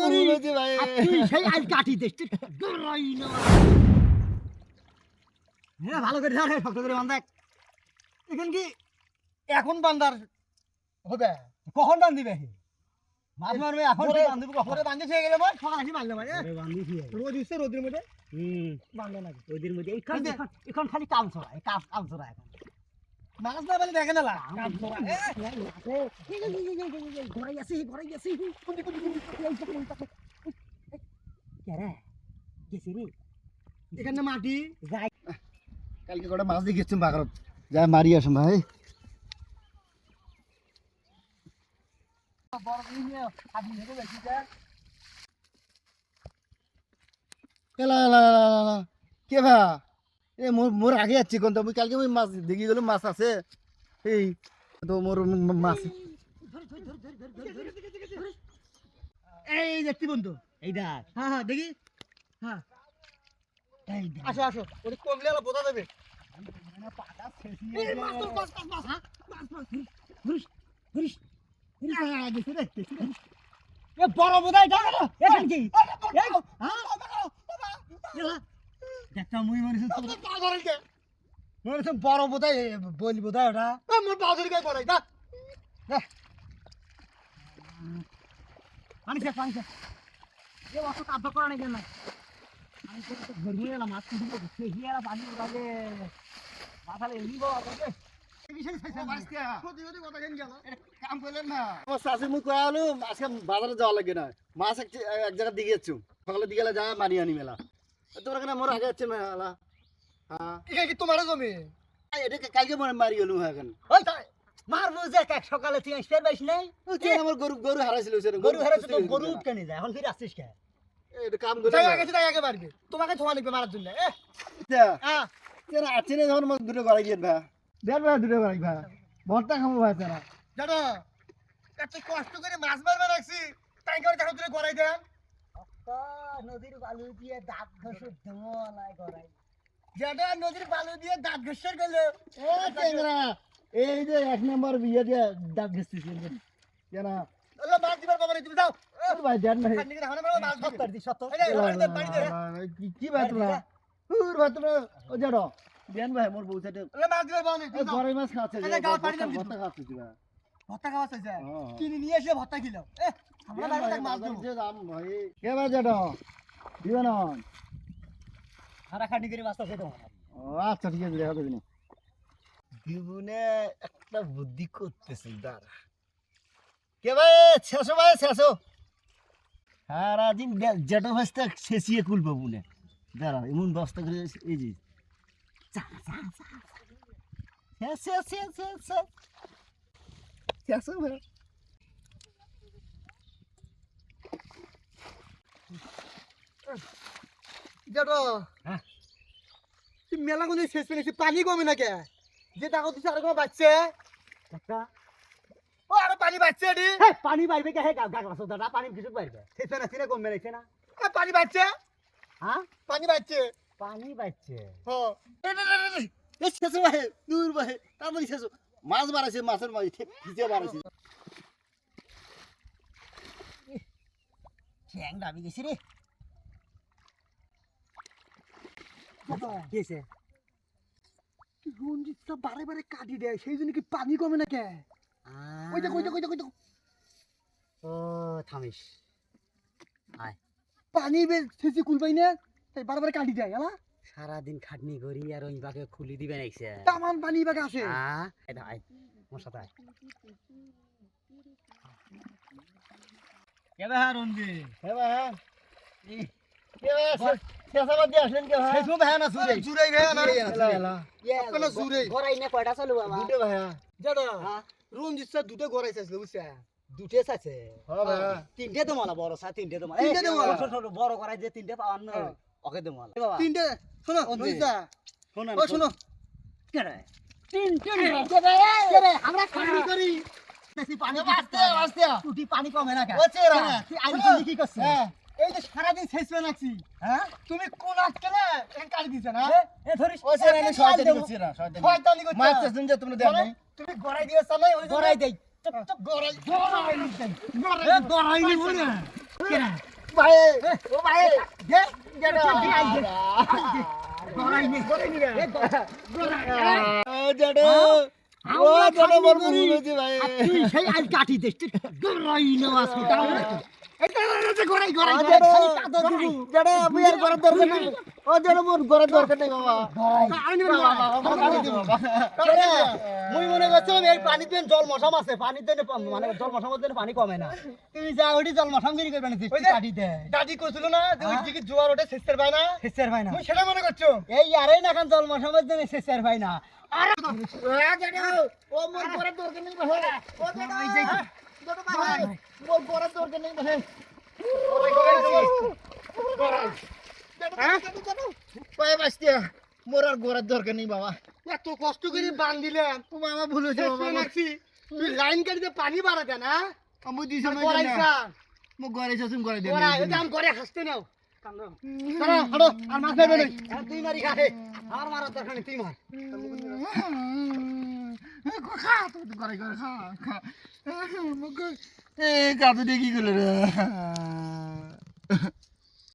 ভুল হ্যাঁ করে শক্ত করে বান্ধা এখন কি এখন বান্দার হবে কখন বান দিবে মাছ মারবে এখন হয়ে ভাই রোদ রোদের মধ্যে ওদের মধ্যে এখন খালি কাম ছড়া কাম কাম ছড়া এখন মাছ না বলে দেখে না কাম ছড়া ঘোরাই আছে ঘোরাই কেরে গেছি রে এখানে মাটি যাই কালকে কটা মাছ দিয়ে গেছিলাম বাগারত যা মারি আসুন ভাই। কে ভা এ মোর মোর আগে যাচ্ছি কোন তো কালকে ওই মাছ দেখি গেল মাছ আছে। এই তো মোর মাছ। এই দেখতি বন্ধু। এই দেখ হ্যাঁ হ্যাঁ দেখি। হ্যাঁ। আসো আসো ওটা কমলে আলো বোঝা যাবে। বড় এই হ্যাঁ। দেখতা মুই মরিস মরিস বড় বোধাই বলি বোধাই ওটা। মোর বাউদের গায়ে পড়াই দা পানি খা পানি খা এ অত কাজ করা নাই? কেন আমি তো তো ঘর নিয়ে এলাম মাছ দিব সে হিয়ারা পানি উঠালে মাথালে এলিব আগে কাম করলেন না। আমার শাশি মুখ হলো আজকে বাজারে যাওয়া লাগে না। মাছ এক এক জায়গা দিকে যাচ্ছু সকালে দিকে যা মারি আনি মেলা। তোমরা কেন মোর? আগে হ্যাঁ। এটা কি তোমার জমি? এটা কালকে মনে মারি গেলু হ্যাঁ ওই মারবো যে এক সকালে তুই আসতে পারিস নাই ও আমার গরু গরু হারাইছিল সেটা গরু হারাইছে তো গরু কেনে যায় এখন ফিরে আসছিস কে? এটা কাম করে তাই আগে তাই আগে মারবে তোমাকে ধোয়া লিখবে মারার জন্য এ। হ্যাঁ চেন আছে না যখন আমার দুটো গড়াই গিয়ে ভা দেড় ভাই দুটো গড়াই ভা ভর্তা খাব ভাই তেরা। জানো এত কষ্ট করে মাছ মারবে রাখছি তাই করে দেখো তুই গড়াই দেন। নদীর বালু দিয়ে দাঁত ঘষে ধোলাই করাই যেটা নদীর বালু দিয়ে দাঁত ঘষে গেলে। ও চেংরা এই যে এক নম্বর বিয়ে দিয়ে ডাক গেছিস কেন? ওলা মাছ দিবার বাবা তুমি যাও। ভাই দেন নাই। খান্নি দেখো না মাছ দিবে। সত্তর দি সত্তর। এই যে, বাড়ি দে, বাড়ি দে। কি- ভাই তোমরা? হুর ভাই তোমরা ও জানো দেন ভাই মোর বউ সাথে ওলা মাছ দিবার বাবা এই গরম মাছ খাচ্ছে যে, গাঁৱত পানী দাম ভর্তা খাচ্ছে ভর্তা খাওয়া চাইছে। কিনে নিয়ে এসে ভর্তা খেলাম আচ্ছা ঠিক আছে দেখা দেবিনি জীবনে একটা বুদ্ধি করতেছি দাঁড়া। কে ভাই শেষো ভাই শেষো। সারাদিন জেটো ভাসতে শেষিয়ে কুলবো বলে দাঁড়া এমন বস্তা করে এই যে। শেষ শেষ শেষ শেষ শেষ। শেষ যেটা হ্যাঁ। মেলা গুলো শেষ পেয়েছি পানি কমে না কে যে টাকা দিচ্ছে আর বাচ্চা? ও আরও পানি বাচ্চা এটি? হেই, পানি বাইবে কে? হে গা গা গাছ দাদা পানি কিছু বাইবে সেটা না সেটা কমবে নাইছে না পানি বাচ্চা হ্যাঁ? পানি বাচ্চা পানি বাইছে হ। শেষ ভাই দূর ভাই তাড়াতাড়ি শেষ মাছ বাড়াইছে মাছের মাছ ভিজে বাড়াইছে। চ্যাং দাবি গেছি রে। বারে বারে কাটি দেয় সেই জন্য কি পানি কমে না কে ওই দেখো ওই দেখো ওই দেখো, ওই দেখো। ও থামিস। আয়। পানি বেশ শেষে কুলবাই না তাই বারে বারে কাটি দেয় হ্যাঁ? সারাদিন খাটনি করি আর ওই বাকে খুলি দিবে নাইছে তামান পানি বাগে আসে আ এটা আয় মোর সাথে আয়। কেবে হ্যাঁ রঞ্জি কে হ্যাঁ দুটো হ্যাঁ। গড়াই চাইছিল বুঝছে দুটে আছে হ্যাঁ তিনটে তো মালা বড় সা তিনটে তো মালা তিনটে তো মালা। ছোট ছোট বড় করাই যে তিনটে পাওয়ার না। হ্যাঁ। ওকে তো মালা তিনটে শোনো? ও শোনো। কেরে তিন তিন আমরা খাটনি করি। বেশি পানি টুটি কমে না। কেন ও চেরা তুই আইলি কি? করছিস হ্যাঁ। এই যে সারাদিন শেষ পেয়ে রাখছি হ্যাঁ? তুমি কোন আটকে না এখন কাটি দিছে না? এ ধরিস ও চেরা আমি শয়তানি করছি না শয়তানি। শয়তানি মাছ চাচ্ছেন যে তোমরা দেন নাই। তুমি গড়াই দিয়েছ না ওই গড়াই দেই। গড়াই। এ গড়াই নিব না? কেরা? ভাই ও ভাই দে গেডা গড়াই নি এ জড়ো ও জড়ো মোর ভুল হয়েছে ভাই। তুই সেই আল কাটি তুই গড়াই নেওয়া সুটাও না গড়াই গড়াই জড়ো আমি আর করার দরকার নেই। ও জড়ো মোর করার দরকার নেই বাবা। মুই মনে করছিলাম এই পানিতে জল মশাম আছে পানিতে মানে জল মশাম মধ্যে পানি কমে না। তুমি যা ওটি জল মশাম গিরি করবে না ওই দে। দাদি না যে ওই দিকে জোয়ার ওঠে শেষের ভাই না শেষের ভাই না সেটা মনে করছ? এই আরে না কান জল মশাম মধ্যে শেষের ভাই না ও মোর করার দরকার নেই ভাই ও জড়ো। ভাই মোর। আর গোড়ার দরকার নেই বাবা। এত কষ্ট করে বান দিলাম। ও বাবা ভুল হয়েছে তুই লাইন কাটিতে পানি বাড়াতে না। আমি দিছি না। করাইছা মো ঘরে শাসন করে দেব ওরা এটা আম করে হাসতে নাও। চলো হাঁটো। আর মাছ খাইবে না তুই মারি খাহে আর মারার দরকার নেই তুই মার। খা তুই তো করে করে খা খা। মুখ এ কি করলে রে।